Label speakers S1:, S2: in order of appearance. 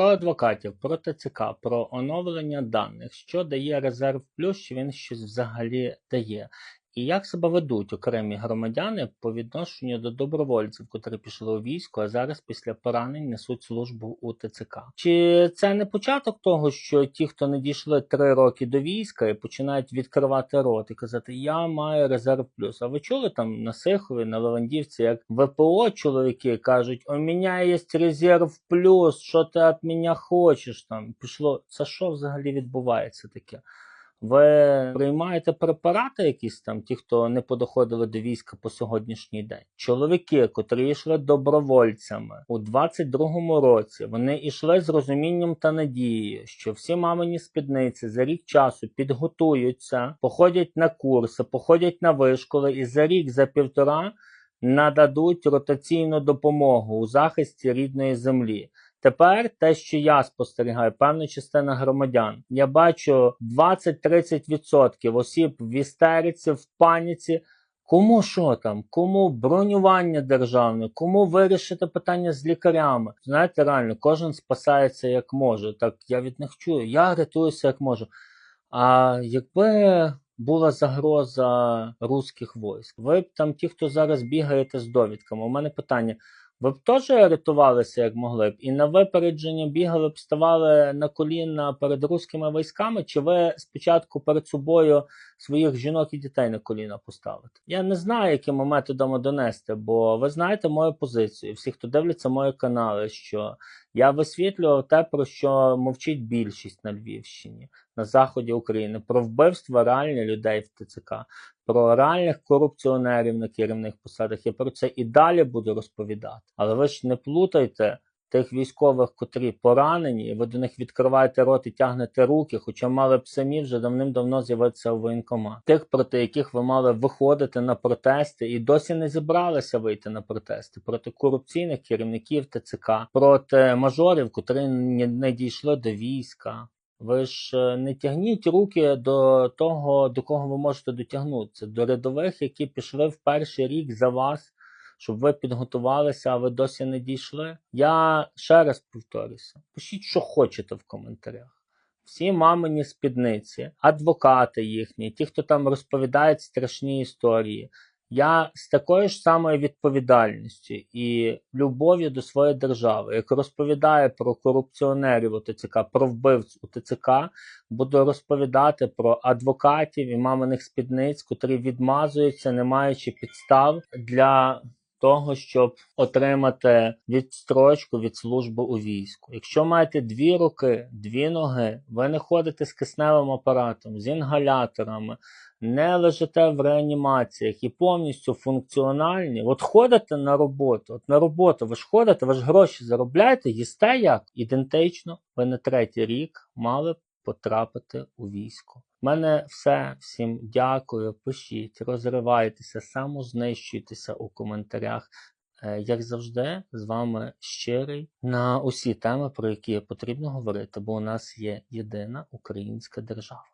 S1: Про адвокатів, про ТЦК, про оновлення даних, що дає резерв плюс, чи він щось взагалі дає. І як себе ведуть окремі громадяни по відношенню до добровольців, котрі пішли у військо, а зараз після поранень несуть службу у ТЦК? Чи це не початок того, що ті, хто не дійшли три роки до війська і починають відкривати рот і казати, я маю резерв плюс? А ви чули там на Сихові, на Левандівці, як ВПО чоловіки кажуть, у мене є резерв плюс, що ти від мене хочеш? Там пішло. Це що взагалі відбувається таке? Ви приймаєте препарати якісь там, ті, хто не подоходили до війська по сьогоднішній день. Чоловіки, котрі йшли добровольцями у 22-му році, вони йшли з розумінням та надією, що всі мамині спідниці за рік часу підготуються, походять на курси, походять на вишколи, і за рік, за півтора нададуть ротаційну допомогу у захисті рідної землі. Тепер те, що я спостерігаю, певна частина громадян, я бачу 20-30% осіб в істериці, в паніці. Кому що там, кому бронювання державне, кому вирішити питання з лікарями. Знаєте, реально, кожен спасається як може. Так я від них чую, я рятуюся як можу. А якби була загроза руських військ, ви б там ті, хто зараз бігаєте з довідками, у мене питання. Ви б теж рятувалися, як могли б, і на випередження бігали б, ставали на коліна перед руськими військами, чи ви спочатку перед собою своїх жінок і дітей на коліна поставите? Я не знаю, якими методами донести, бо ви знаєте мою позицію. Всі, хто дивляться мої канали, що я висвітлював те, про що мовчить більшість на Львівщині, на заході України, про вбивства реальних людей в ТЦК, про реальних корупціонерів на керівних посадах. Я про це і далі буду розповідати. Але ви ж не плутайте тих військових, котрі поранені, і ви до них відкриваєте рот і тягнете руки, хоча мали б самі вже давним-давно з'явитися у воєнкомат. Тих, проти яких ви мали виходити на протести, і досі не зібралися вийти на протести проти корупційних керівників ТЦК, проти мажорів, котрі не не дійшли до війська. Ви ж е, не тягніть руки до того, до кого ви можете дотягнутися, до рядових, які пішли в перший рік за вас, щоб ви підготувалися, а ви досі не дійшли. Я ще раз повторюся: пишіть, що хочете в коментарях. Всі мамині спідниці, адвокати їхні, ті, хто там розповідають страшні історії. Я з такою ж самою відповідальністю і любов'ю до своєї держави, як розповідаю про корупціонерів у ТЦК, про вбивць у ТЦК, буду розповідати про адвокатів і маминих спідниць, котрі відмазуються, не маючи підстав для того, щоб отримати відстрочку від служби у війську. Якщо маєте дві руки, дві ноги, ви не ходите з кисневим апаратом, з інгаляторами, не лежите в реанімаціях і повністю функціональні, от ходите на роботу. От на роботу ви ж ходите, ви ж гроші заробляєте, їсте як? Ідентично, ви на третій рік мали б потрапити у військо. Мене все. Всім дякую. Пишіть, розривайтеся, самознищуйтеся у коментарях. Е, Як завжди, з вами щирий на усі теми, про які потрібно говорити, бо у нас є єдина українська держава.